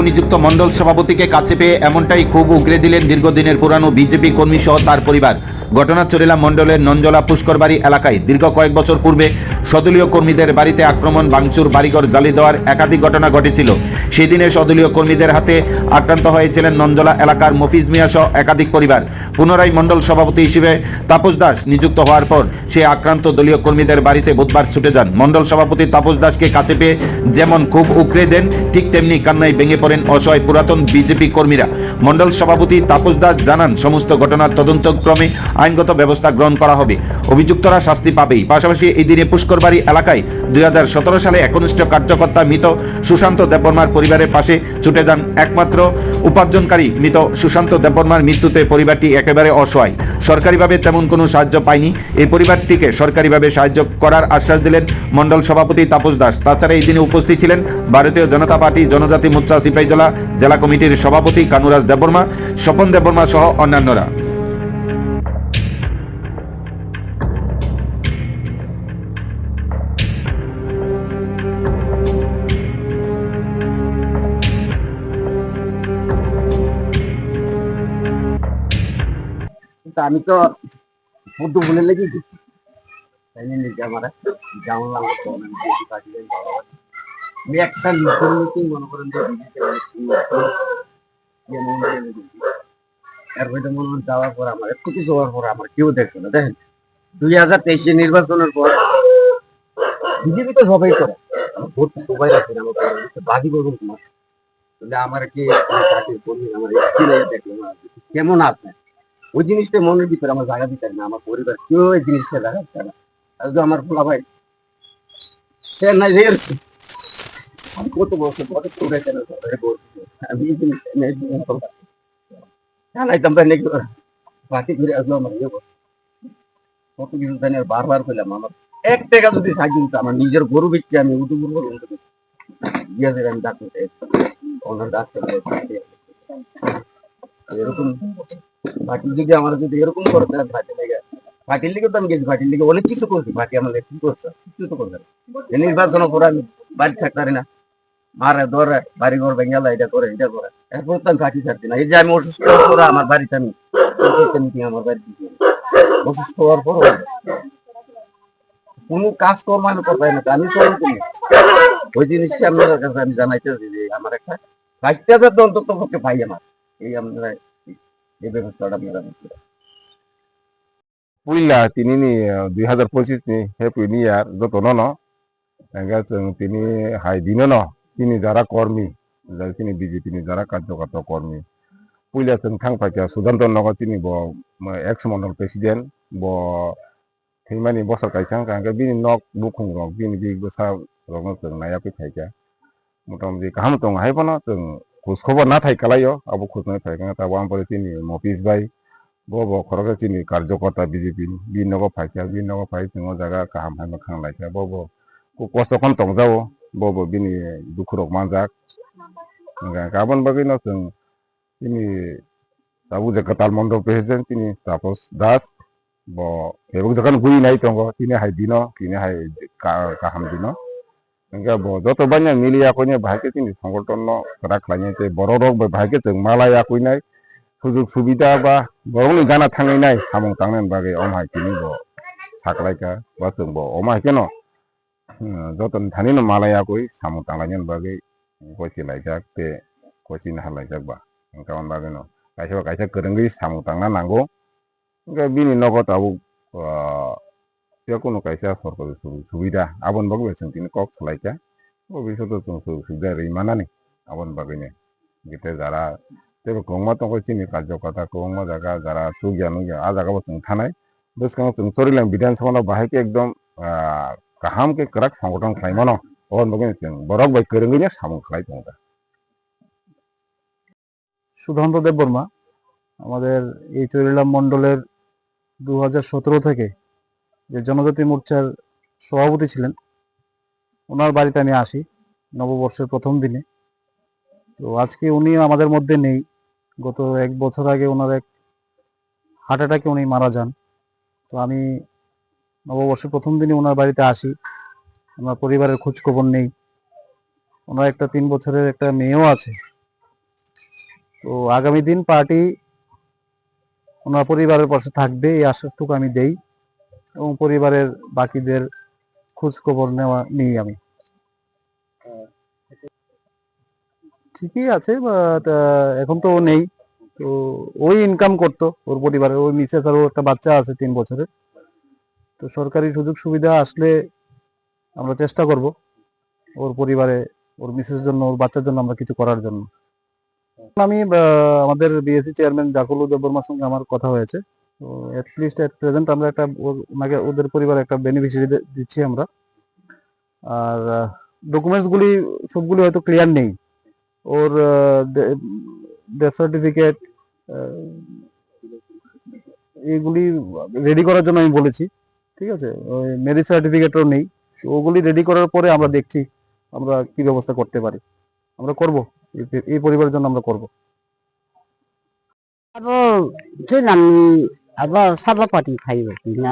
নবনিযুক্ত মন্ডল সভাপতিকে কাছে পেয়ে এমনটাই খুব উগরে দিলেন দীর্ঘদিনের পুরানো বিজেপি কর্মী সহ তার পরিবার। ঘটনা চরিলা মণ্ডলের নঞ্জলা পুষ্করবাড়ি এলাকায় দীর্ঘ কয়েক বছর পূর্বে সদলীয় কর্মীদের বাড়িতে আক্রমণ, ভাঙচুর, বাড়িঘর জ্বালিয়ে দেওয়ার একাধিক ঘটনা ঘটেছিল। সেই দিনে সদলীয় কর্মীদের হাতে আক্রান্ত হয়েছিলেন নঞ্জলা এলাকার মফিজ মিয়া সহ একাধিক পরিবার। পুনরায় মণ্ডল সভাপতি হিসেবে তাপস দাস নিযুক্ত হওয়ার পর সে আক্রান্ত দলীয় কর্মীদের বাড়িতে বুধবার ছুটে যান। মণ্ডল সভাপতি তাপস দাসকে কাছে পেয়ে যেমন খুব উকড়ে দেন, ঠিক তেমনি কান্নায় ভেঙে পড়েন অসহায় পুরাতন বিজেপি কর্মীরা। মণ্ডল সভাপতি তাপস দাস জানান, সমস্ত ঘটনার তদন্তক্রমে আইনগত ব্যবস্থা গ্রহণ করা হবে। অভিযুক্তরা শাস্তি পাবেই। পাশাপাশি এই দিনে পুষ্করবাড়ি এলাকায় দুই হাজার সতেরো সালে একনিষ্ঠ কার্যকর্তা মৃত সুশান্ত দেববর্মার পরিবারের পাশে ছুটে যান একমাত্র উপার্জনকারী মৃত সুশান্ত দেববর্মার মৃত্যুতে পরিবারটি একেবারে অসহায়। সরকারিভাবে তেমন কোনো সাহায্য পায়নি। এই পরিবারটিকে সরকারিভাবে সাহায্য করার আশ্বাস দিলেন মণ্ডল সভাপতি তাপস দাস। তাছাড়া এই দিনে উপস্থিত ছিলেন ভারতীয় জনতা পার্টি জনজাতি মোর্চা সিপাহীজলা, জেলা কমিটির সভাপতি কানুরাজ দেববর্মা, স্বপন দেববর্মা সহ অন্যান্যরা। কিন্তু আমি তো পদ্ম ফুলের লেগে গেছি তাই একটা মনে করেন না দুই হাজার তেইশে নির্বাচনের পর বিজেপি তো সবাই করে। ভোট সবাই রাখেন আমার বাদি করবেন তোমার আমার কি আমার কেমন আছে ওই জিনিসটা মনের ভিতরে আমার জায়গা দিতে না, আমার পরিবার কেউ ওই জিনিসটা জায়গা দিতে না আমার পোলা ভাই সে নাই রে আমি কত বছর পরে করে আমি এই জিনিসটা নেই নাকি বাকি ঘুরে আসলো আমার ইয়ে। কত কিছু জানি, আর বারবার পেলাম আমার এক টাকা যদি সাহায্য দিত, আমার নিজের গরু বেচছে আমি উঠু দিয়ে দেবে। আমি ডাক্তার ওনার ডাক্তার এরকম পার্টির দিকে আমার যদি এরকম করে তো আমি গেছি লিগে অনেক কিছু করছি আমাদের কি করছে? কিছু তো নির্বাচন করে আমি বাড়ি থাকতে পারি না। মারে ধরে, বাড়ি ঘর ভেঙে এটা করে এটা করে। এরপর তো আমি থাকছি না। এই যে আমি অসুস্থ পরে আমার বাড়িতে আমি আমার বাড়িতে অসুস্থ হওয়ার পর কাজ আমি না। আমি ওই জিনিসটা আপনার কাছে আমি জানাইতে যে আমার একটা ফাইটটা তো অন্তত পক্ষে পাই আমার। এই আমরা এই ব্যবস্থাটা আপনারা করতে পুইলা তিনি নি দুই হাজার পঁচিশ নি হে পুইনি আর যত ন তিনি হাই দিন ন, তিনি যারা কর্মী যারা তিনি বিজেপি নি যারা কার্যকর্তা কর্মী পুইলা চেন থাং ফাইকা সুধান্ত নগর তিনি ব এক্স মন্ডল প্রেসিডেন্ট ব থৈমানি বছর কাইছাং কাঙ্কা বিনি নক বুকুং রক বিনি বিগ বসা রকম চেন নাইয়া ফैका মোটামুটি কাহাম দं হাইবনা চেন খোঁজ খবর না থাকে কালাইও আবু খোঁজ না থাকে তাবো আমার চিনি মফিস ভাই গব খরকে চিনি, কার্যকর্তা, বিজেপি বি নগ ফাইকা বি নগ ফাই সিংহ জায়গা কাহাম হাইম খাং লাইকা বব কষ্ট কম টংজাও বব বিনি দুঃখ রক মানজাক গাবন বাকি ন जों চিনি তাবু যে কাতাল মন্দ পেয়েছেন চিনি তাপস দাস, ব এবং যখন ঘুরি নাই টঙ্গ তিনি হাই দিন, তিনি হাই কাহাম দিন। Gabo, doto banyak milih aku nya bahagia sini songkoton no kerak lainnya teh bororok berbahagia ceng malai aku ini sujuk subida bah borong ni gana tangai nai samong tangan bagai om hai kini bo saklai ka bah ceng bo om hai keno doto tani no malai aku samong tangannya bagai koci lajak te koci nah lajak bah kawan bagai no kaisa kaisa kerenggi samong tangan nanggo Enggak bini noko tahu কোনো কাইসা সরকারের সুবিধা আবন bug বেছেন তিনি cock চলাইকা। ভবিষ্যতে সুযোগ সুবিধা রে মানানি আবন বাগিনে গেটে যারা তে গংমা তো চিনি কার্যকর্তা গংমা জায়গা যারা সুগিয়া নুগিয়া, আ জায়গা বসে থানায়। বেশ কেন তুমি চলিলাম বিধানসভা বাহাইকে একদম কাহামকে করাক সংগঠন খাইমানো আবন বাগিনে চুন বরক বাই কেরেঙ্গিনে সামন খাই তোমরা। সুধান্ত দেববর্মা, আমাদের এই চরিলাম মন্ডলের দু হাজার সতেরো থেকে যে জনজাতি মোর্চার সভাপতি ছিলেন, ওনার বাড়িতে আমি আসি নববর্ষের প্রথম দিনে। তো আজকে উনি আমাদের মধ্যে নেই। গত এক বছর আগে ওনার এক হার্ট অ্যাটাকে উনি মারা যান। তো আমি নববর্ষের প্রথম দিনে ওনার বাড়িতে আসি। ওনার পরিবারের খোঁজ খবর নেই। ওনার একটা তিন বছরের একটা মেয়েও আছে। তো আগামী দিন পার্টি ওনার পরিবারের পাশে থাকবে, এই আশ্বাসটুকু আমি দেই। এবং পরিবারের বাকিদের খোঁজ খবর নেওয়া নিই আমি। ঠিকই আছে বাট এখন তো নেই। তো ওই ইনকাম করতো ওর পরিবারের, ওই মিসেস আর একটা বাচ্চা আছে তিন বছরের। তো সরকারি সুযোগ সুবিধা আসলে আমরা চেষ্টা করব ওর পরিবারে, ওর মিসেসের জন্য, ওর বাচ্চার জন্য আমরা কিছু করার জন্য। আমি আমাদের বিএসসি চেয়ারম্যান জাকুলু দেববর্মার সঙ্গে আমার কথা হয়েছে। তো অ্যাটলিস্ট এট প্রেজেন্ট আমরা একটা ওনাকে ওদের পরিবারে একটা বেনিফিশিয়ারি দিচ্ছি আমরা। আর ডকুমেন্টস গুলি, সবগুলি হয়তো ক্লিয়ার নেই। ওর ডেথ সার্টিফিকেট এগুলি রেডি করার জন্য আমি বলেছি, ঠিক আছে? ওই ম্যারেজ সার্টিফিকেটও নেই। ওগুলি রেডি করার পরে আমরা দেখছি আমরা কি ব্যবস্থা করতে পারি। আমরা করব, এই- পরিবারের জন্য আমরা করব। abo tui अब सब पति खाइयो किन